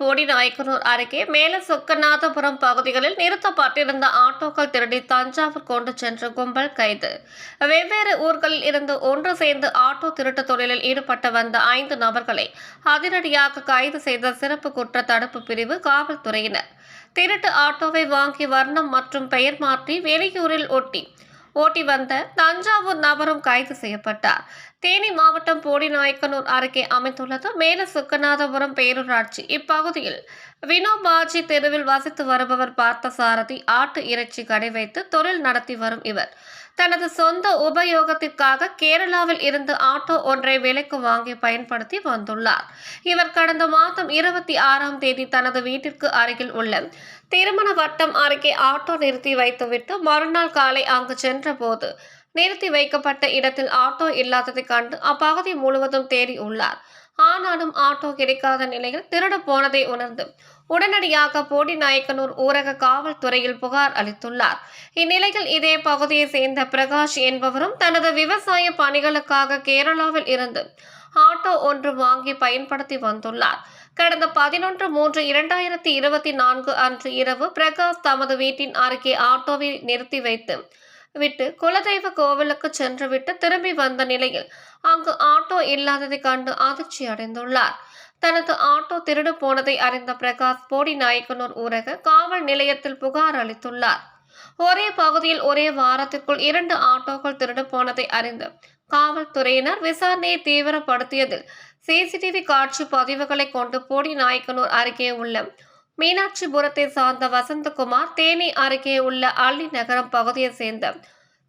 போடி நாயக்கனூர் அருகே மேல சொக்கநாதபுரம் பகுதிகளில் நிறுத்தப்பட்டிருந்த ஆட்டோக்கள் திருடி தஞ்சாவூர் கொண்டு சென்ற கும்பல் கைது. வெவ்வேறு ஊர்களில் இருந்து ஒன்று சேர்ந்து ஆட்டோ திருட்டு தொழிலில் ஈடுபட்டு வந்த ஐந்து நபர்களை அதிரடியாக கைது செய்த சிறப்பு குற்ற தடுப்பு பிரிவு காவல்துறையினர். திருட்டு ஆட்டோவை வாங்கி வர்ணம் மற்றும் பெயர் மாற்றி வெளியூரில் ஒட்டி ஓட்டி வந்த தஞ்சாவூர் நபரும் கைது செய்யப்பட்டார். தேனி மாவட்டம் போடிநாயக்கனூர் அருகே அமைந்துள்ளது. மேல சுக்கநாதபுரம் பேரூராட்சி. இப்பகுதியில் வினோபாஜி தெருவில் வசித்து வருபவர் பார்த்த சாரதி ஆட்டு இறைச்சி கடை வைத்து தொழில் நடத்தி வரும் இவர். தனது சொந்த உபயோகத்திற்காக கேரளாவில் இருந்து ஆட்டோ ஒன்றை விலைக்கு வாங்கி பயன்படுத்தி வந்துள்ளார். இவர் கடந்த மாதம் இருபத்தி ஆறாம் தேதி தனது வீட்டிற்கு அருகில் உள்ள திருமண வட்டம் அருகே ஆட்டோ நிறுத்தி வைத்துவிட்டு மறுநாள் காலை அங்கு சென்றபோது நிறுத்தி வைக்கப்பட்ட இடத்தில் ஆட்டோ இல்லாததை கண்டு அப்பகுதி முழுவதும் தேடி உள்ளார். ஆனாலும் ஆட்டோ கிடைக்காத நிலையில் திருடு போனதை உணர்ந்து உடனடியாக போடிநாயக்கனூர் ஊரக காவல்துறையில் புகார் அளித்துள்ளார். இந்நிலையில் இதே பகுதியை சேர்ந்த பிரகாஷ் என்பவரும் தனது விவசாய பணிகளுக்காக கேரளாவில் இருந்து ஆட்டோ ஒன்று வாங்கி பயன்படுத்தி வந்துள்ளார். கடந்த பதினொன்று மூன்று இரண்டாயிரத்தி இருபத்தி நான்கு அன்று இரவு பிரகாஷ் தமது வீட்டின் அருகே ஆட்டோவை நிறுத்தி வைத்து விட்டு குலதெய்வ கோவிலுக்கு சென்றுவிட்டு திரும்பி வந்த நிலையில் அங்கு ஆட்டோ இல்லாததை கண்டு அதிர்ச்சி அடைந்துள்ளார். தனது ஆட்டோ திருடு போனதை அறிந்த பிரகாஷ் போடி நாயக்கனூர் ஊரக காவல் நிலையத்தில் புகார் அளித்துள்ளார். ஒரே பகுதியில் ஒரே வாரத்திற்குள் இரண்டு ஆட்டோக்கள் திருடு போனதை அறிந்து காவல்துறையினர் விசாரணையை தீவிரப்படுத்தியதில் சிசிடிவி காட்சி பதிவுகளை கொண்டு போடி நாயக்கனூர் அருகே உள்ள மீனாட்சிபுரத்தை சார்ந்த வசந்தகுமார் தேனி அருகே உள்ள அள்ளி நகரம் பகுதியை சேர்ந்த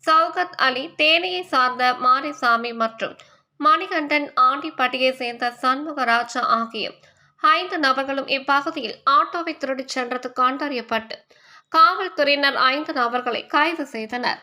சௌகத் அலி தேனியை சார்ந்த மாரிசாமி மற்றும் மணிகண்டன் ஆண்டிப்பட்டியை சேர்ந்த சண்முகராஜா ஆகிய ஐந்து நபர்களும் இப்பகுதியில் ஆட்டோவை திருடிச் சென்றது கண்டறியப்பட்டு காவல்துறையினர் ஐந்து நபர்களை கைது செய்தனர்.